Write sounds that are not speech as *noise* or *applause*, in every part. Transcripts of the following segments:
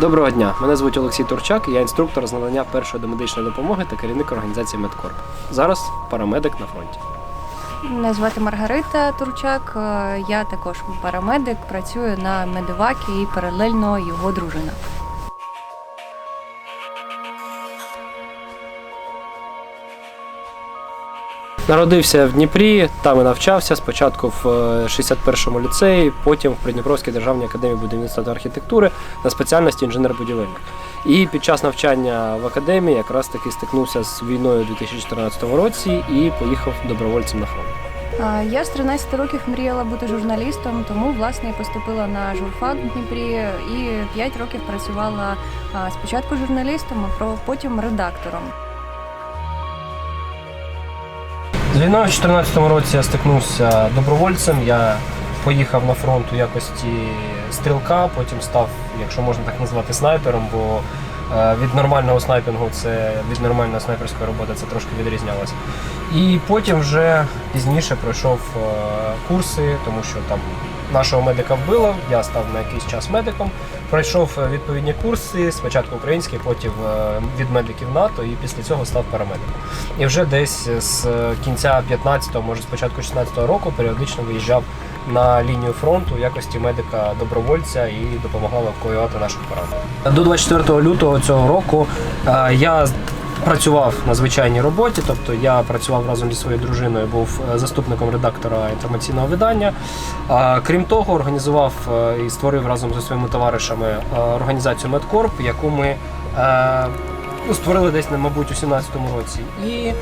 Доброго дня, мене звуть Олексій Турчак, я інструктор з надання першої домедичної допомоги та керівник організації Медкорп. Зараз парамедик на фронті. Мене звати Маргарита Турчак. е, Я також парамедик, працюю на медивакі і паралельно його дружина. Народився в Дніпрі, там і навчався. Спочатку в е, 61-му ліцеї, потім в Придніпровській державній академії будівництва та архітектури на спеціальності інженер-будівельник. І під час навчання в академії якраз таки стикнувся з війною у 2014 році і поїхав добровольцем на фронт. Я з 13 років мріяла бути журналістом, тому власне поступила на журфак в Дніпрі і 5 років працювала спочатку журналістом, а потім редактором. З війною в 2014 році я стикнувся добровольцем. Я поїхав на фронт у якості стрілка, потім став, якщо можна так назвати, снайпером, бо від нормального снайпінгу це від нормальної снайперської роботи це трошки відрізнялося. І потім вже пізніше пройшов е, курси, тому що там нашого медика вбило, я став на якийсь час медиком. Пройшов е, відповідні курси, спочатку українські, потім е, від медиків НАТО, і після цього став парамедиком. І вже десь з кінця 15-го, може з початку 16-го року, періодично виїжджав на лінію фронту в якості медика добровольця і допомагав евакуювати наших поранених. До 24 лютого цього року е, я працював на звичайній роботі, тобто я працював разом зі своєю дружиною, був е, заступником редактора інформаційного видання. Крім того, організував е, і створив разом зі своїми товаришами організацію Медкорп, яку ми ну, створили десь, мабуть, у 17-му році. І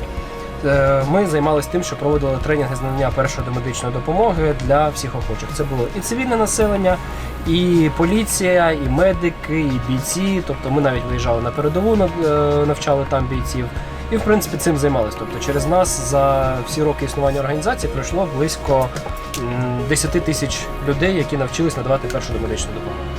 ми займалися тим, що проводили тренінги з надання першої домедичної допомоги для всіх охочих. Це було і цивільне населення, і поліція, і медики, і бійці. Тобто ми навіть виїжджали на передову, е, навчали там бійців. І в принципі цим займалися. Тобто через нас за всі роки існування організації пройшло близько м, 10 тисяч людей, які навчились надавати першу домедичну допомогу.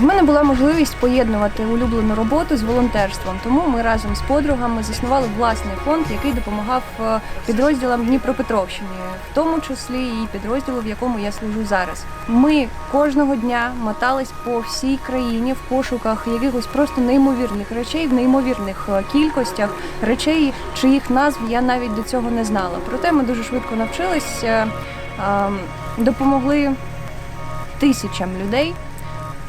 В мене була можливість поєднувати улюблену роботу з волонтерством, тому ми разом з подругами заснували власний фонд, який допомагав е, підрозділам Дніпропетровщини, в тому числі і підрозділу, в якому я служу зараз. Ми кожного дня мотались по всій країні в пошуках якихось просто неймовірних речей, в неймовірних е, кількостях речей, чиїх назв я навіть до цього не знала. Проте ми дуже швидко навчились, е, ем, допомогли тисячам людей.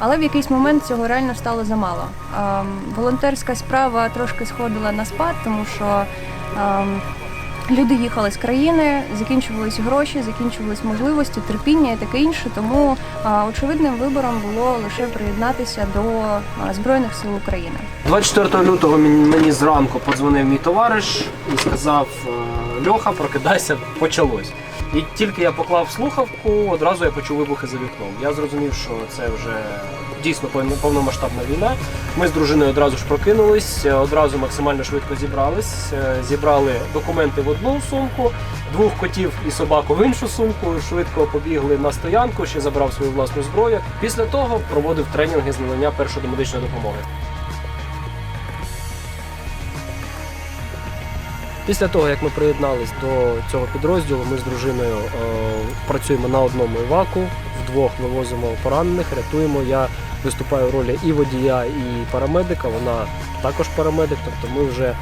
Але в якийсь момент цього реально стало замало. Ем, волонтерська справа трошки сходила на спад, тому що ем, люди їхали з країни, закінчувались гроші, закінчувались можливості, терпіння і таке інше. Тому очевидним вибором було лише приєднатися до Збройних сил України. 24 лютого мені, мені зранку подзвонив мій товариш і сказав: е, Льоха, прокидайся, почалось. І тільки я поклав слухавку, одразу я почув вибухи за вікном. Я зрозумів, що це вже дійсно повномасштабна війна. Ми з дружиною одразу ж прокинулись, е, одразу максимально швидко зібрались. Е, Зібрали документи в одну сумку, двох котів і собаку в іншу сумку. Швидко побігли на стоянку, ще забрав свою власну зброю. Після того проводив тренінги з надання першої домедичної допомоги. Після того, як ми приєднались до цього підрозділу, ми з дружиною е, працюємо на одному іваку, вдвох вивозимо поранених, рятуємо. Я виступаю в ролі і водія, і парамедика. Вона також парамедик, тобто ми вже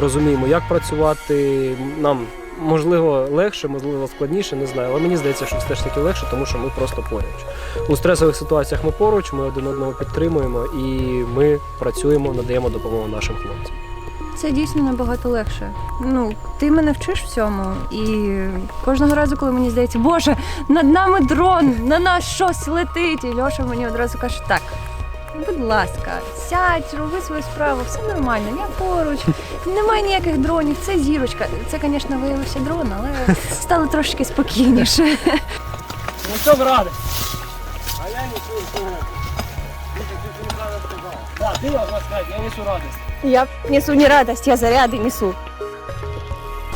розуміємо, як працювати. Нам можливо легше, можливо складніше, не знаю. Але мені здається, що все ж таки легше, тому що ми просто поруч. У стресових ситуаціях ми поруч, ми один одного підтримуємо і ми працюємо, надаємо допомогу нашим хлопцям. Це дійсно набагато легше. Ну, ти мене вчиш всьому, і кожного разу, коли мені здається, Боже, над нами дрон, на нас щось летить. І Льоша мені одразу каже, так. Будь ласка, сядь, роби свою справу, все нормально, я поруч, немає ніяких дронів, це зірочка. Це, звісно, виявився дрон, але стало трошки спокійніше. Ну що, брате? А я несу сказав. Так, ти можна сказати, я несу радість. Я несу не радість, я заряди несу.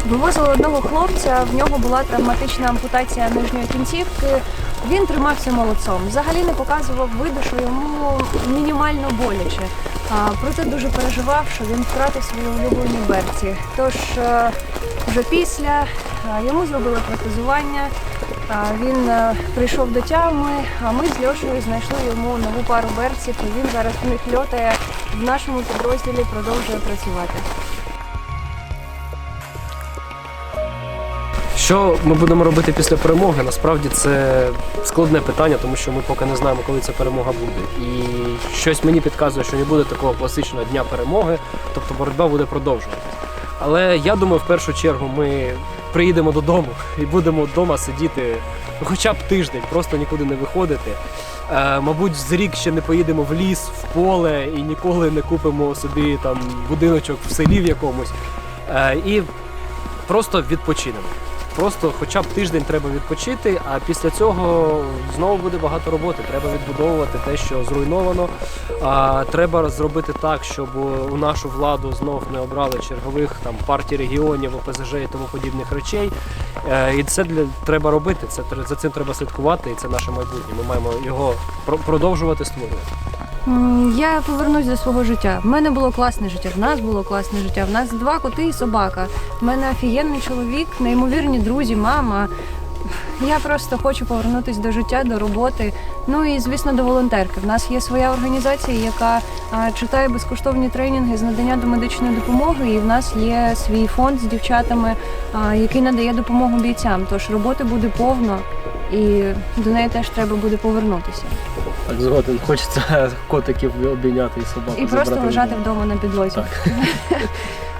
Вивозили одного хлопця, в нього була травматична ампутація нижньої кінцівки. Він тримався молодцом. Взагалі не показував виду, що йому мінімально боляче. А, проте дуже переживав, що він втратив свої улюблені берці. Тож е, вже після е, йому зробили протезування. А, Він е, прийшов до тями, а ми з Льошею знайшли йому нову пару берців, і він зараз в них льотає в нашому підрозділі, продовжує працювати. Що ми будемо робити після перемоги? Насправді це складне питання, тому що ми поки не знаємо, коли ця перемога буде. І щось мені підказує, що не буде такого класичного дня перемоги, тобто боротьба буде продовжуватися. Але я думаю, в першу чергу ми приїдемо додому і будемо вдома сидіти хоча б тиждень, просто нікуди не виходити. Е, мабуть, з рік ще не поїдемо в ліс, в поле і ніколи не купимо собі там будиночок в селі в якомусь. Е, і просто відпочинемо. Просто хоча б тиждень треба відпочити, а після цього знову буде багато роботи. Треба відбудовувати те, що зруйновано. А, треба зробити так, щоб у нашу владу знов не обрали чергових там партій регіонів, ОПЗЖ і тому подібних речей. Е, і це для треба робити. Це за цим треба слідкувати, і це наше майбутнє. Ми маємо його продовжувати створювати. Я повернусь до свого життя. В мене було класне життя, в нас було класне життя. В нас два коти і собака. В мене офігенний чоловік, неймовірні друзі, мама. Я просто хочу повернутися до життя, до роботи. Ну і звісно до волонтерки. В нас є своя організація, яка читає безкоштовні тренінги з надання до медичної допомоги. І в нас є свій фонд з дівчатами, який надає допомогу бійцям. Тож роботи буде повно, і до неї теж треба буде повернутися. Так згоден, хочеться *laughs* котиків обійняти і собак. І просто лежати вдома на підлозі. *laughs*